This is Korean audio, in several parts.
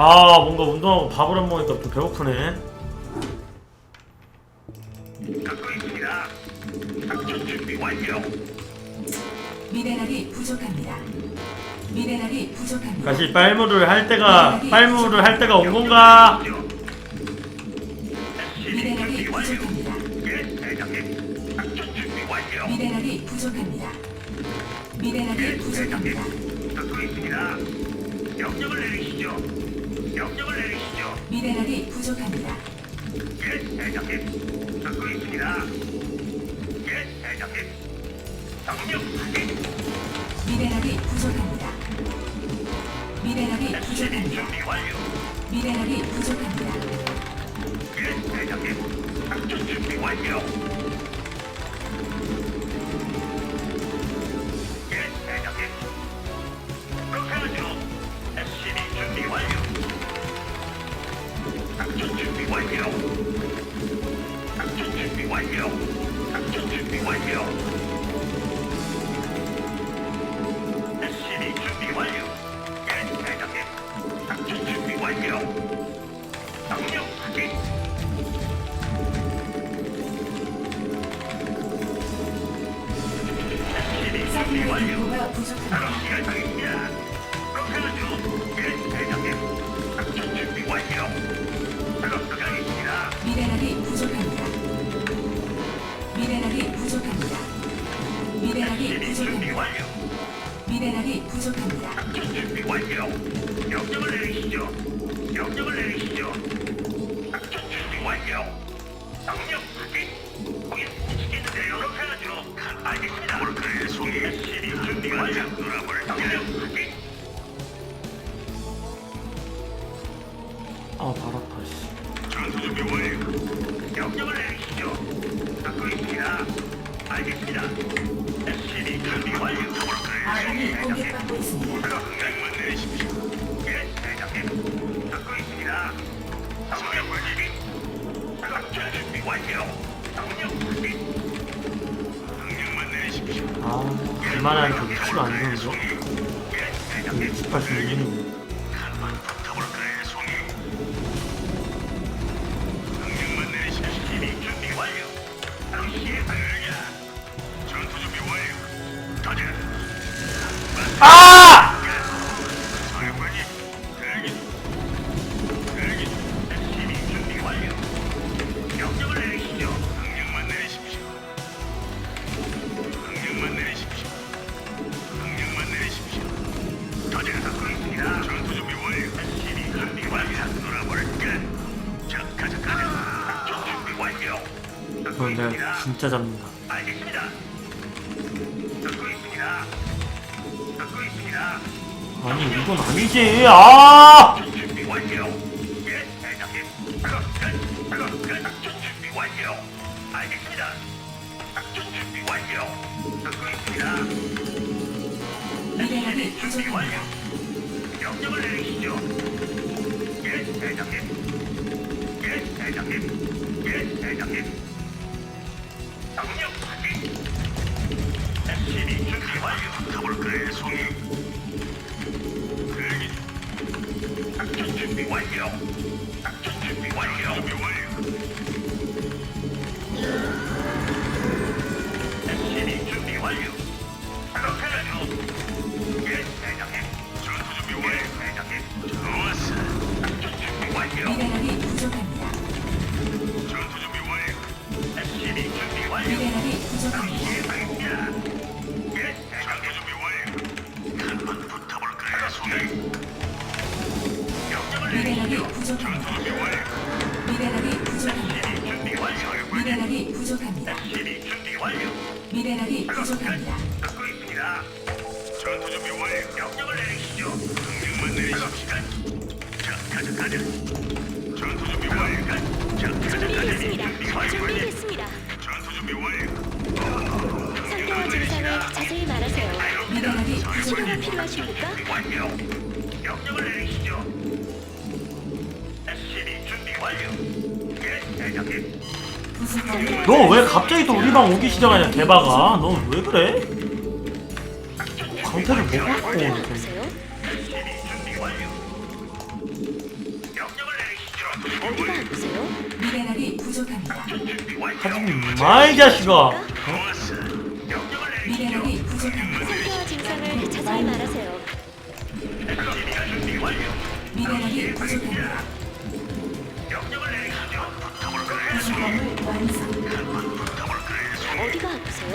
아 뭔가 운동하고 밥을 안 먹으니까 좀 배고프네 듣고 있습니다. 작전 준비 완료. 미네랄이 부족합니다. 미네랄이 부족합니다. 다시 빨무를 할 때가 빨무를 할 때가 온 건가? 미네랄이 부족합니다. 예, 대장님. 작전 준비 완료. 미네랄이 부족합니다. 미네랄이 부족합니다. 듣고 있습니다. 명령을 내리시죠. 명령을 내리시죠. 미네랄이 부족합니다. 예, 대장님. 듣고 있습니다. 예, 대장님. 명령 확인. 미네랄이 부족합니다. 미네랄이 SCB 부족합니다. 준비 완료. 미네랄이 부족합니다. 예, 대장님. 작전 준비 완료. 완료. 작전 준비 완료. 작전 준비 완료. SCB 준비 완료. 예, 대장님. 작전 준비 완료. 명령 확인. SCB 준비 완료. 인구가 부족합니다. 바로 시작하겠습니다. 부족합니다. 준비 완료. 명령을 내리시죠. 명령을 내리시죠. 작전 준비 완료. 명령 확인. 거긴 미치겠는데요. 그렇게 하죠. 알겠습니다. 몰카의 송이. SCB 준비 완료. 놀아볼 명령 확인. 아 바랐다 씨 전투 준비 완료. 명령을 내리시죠. 듣고 있습니다. 알겠습니다. SCB 준비 완료. 아군이 공격받고 아 갈만한 그 위치가 안 좋은데 대장님. 18분 한번 붙어볼까요, 송이? 명령만 내리십시 잡는다 알겠습니다. 듣고 있습니다. 듣고 있습니다. 아니 이건 아니지 아! 준비 완료. 예, 대장님. 작업 끝. 작업 끝. 작전 준비 완료. 알겠습니다. 작전 준비 완료. 듣고 있습니다. 미네랄이 SCB 준비 완료. 부족합니다. 명령을 내리시죠. 예, 대장님. 예, 대장님. 예, 대장님. 완료. 부족합니다. 준비 완료. 미네랄이 부족합니다. SCB 준비 완료. 미네랄이 부족합니다. 듣고 있습니다. 전투 준비 완료. 명령을 내리시죠. 명령만 내리십시오. 자, 가자, 가자. 전투 준비 완료. 자, 가자, 가자. 준비됐습니다. 준비 완료. 준비됐습니다. 전투 준비 완료. 상태와 증상을 자세히 말하세요. 미네랄이 치료가 부족합니다. 필요하십니까? 완료. 명령을 내리시죠. SCB 준비 완료. 너 왜 갑자기 또 우리 방 오기 시작하냐 대박아 너 왜 그래? 강태를 못 갖고 오는 건데 하지 마이 자식아 어?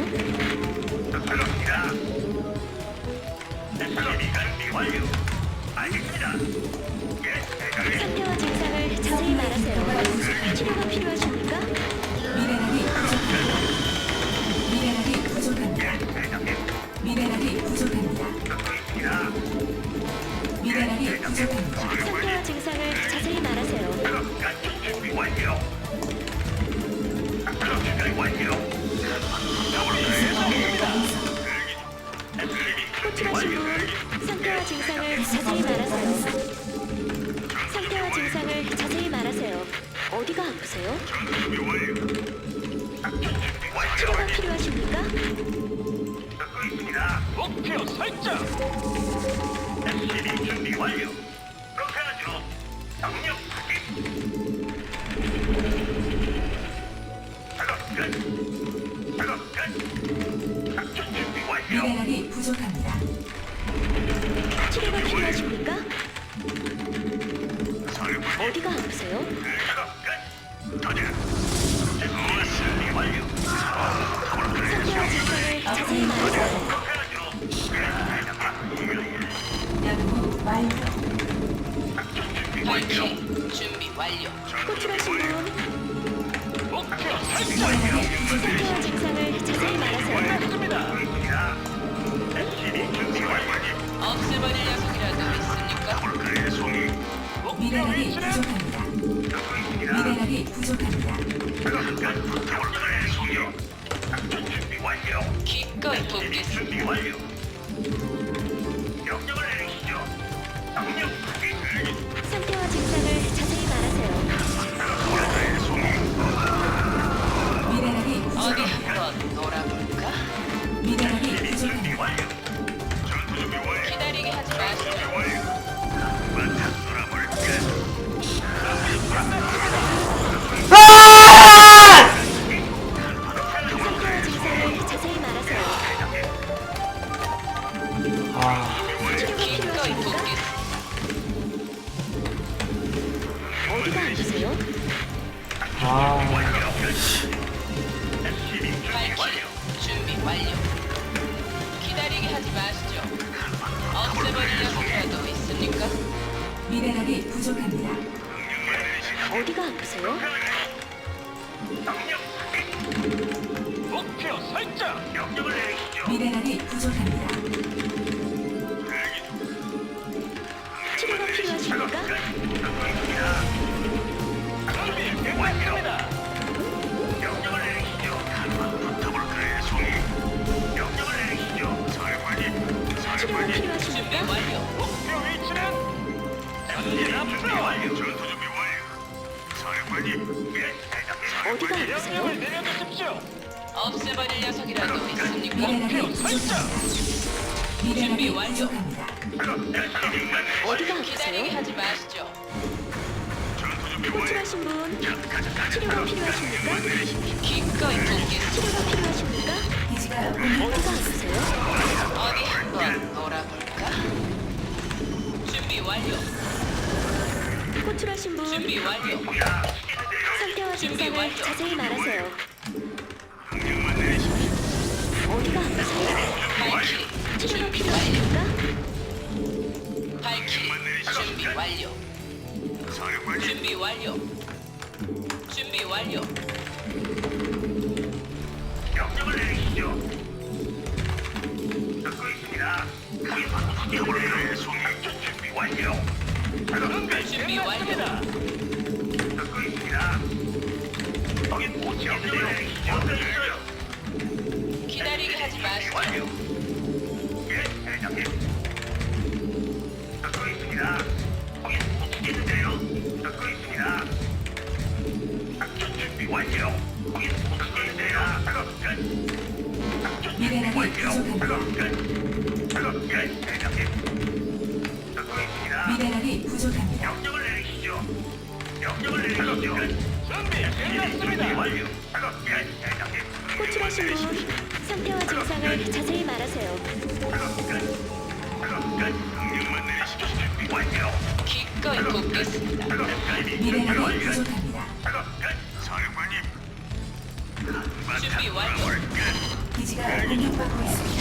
그렇습니다. 준비. 예. 상태와 증상을 자세히 말하세요. 준비. 어디가 아프세요? 준비 완료. 작전 준비 완료. 치료가 필요하십니까? 듣고 있습니다. 목표 설정. SCB 준비 완료. 연구 완료. 준비 완료. 발키 준비 완료. 호출하신 분, 목표 부족합니다. 상태와 증상을 자세히 말하세요. 아, 필요하십니까? 돕겠습니다. 어디가 아프세요? 아. 준비 완료. 준비 완료. 기다리게 하지 마시죠. 녀석이라도 있습니까? 미네랄이 부족합니다. 어디가 아프세요? 목표 설정. 명령을 내리시죠. 미네랄이 부족합니다. 명령을. 어디가? 내려주십시오. 없애버릴 녀석이라도 있습니까? 미네랄이 준비 완료. 부족합니다. 어디가 기다리게 아프세요? 하지 마시죠. 호출하신 분, 치료가 필요하십니까? 기꺼이 돕겠습니다. 치료가 필요하십니까? 어디가 아프세요? 어디 한번 놀아볼까? 준비 완료. 호출하신 분, 준비 완료. 상태와 준비 증상을 완료. 자세히 말하세요. 어디가 아프세요? 발키 치료가 준비 완료. 필요하십니까? 발키 준비 완료. 사령관님. 준비 완료. 준비 완료. 명령을 내리시죠. 듣고 있습니다. 붙어볼 그의 손이. 준비 완료. 준비 미네랄이. 부족합니다. 명령을 내리시죠. 명령을 내리시죠. 준비 끝났습니다. 완료. 작업 끝. 대장님. 호출하신 분 상태와 증상을 자세히 말하세요. 명령만 내리시죠. 완료. 기꺼이 돕겠습니다. 미네랄이. 부족합니다. 사령관님. 준비 완료. 끝. 기지가 공격받고 있습니다.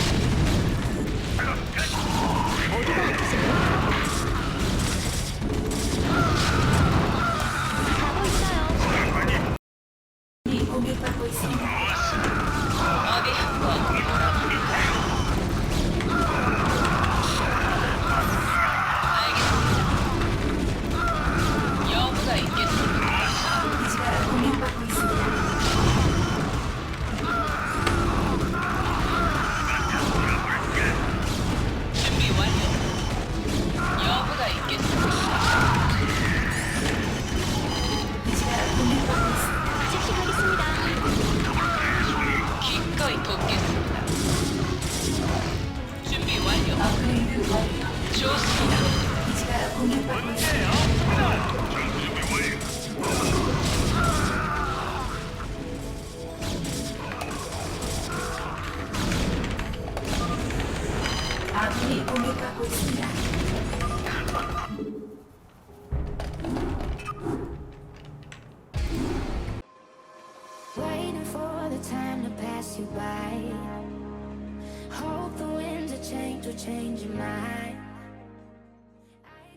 어디가 아프세요? 아군이 공격받고 있습니다.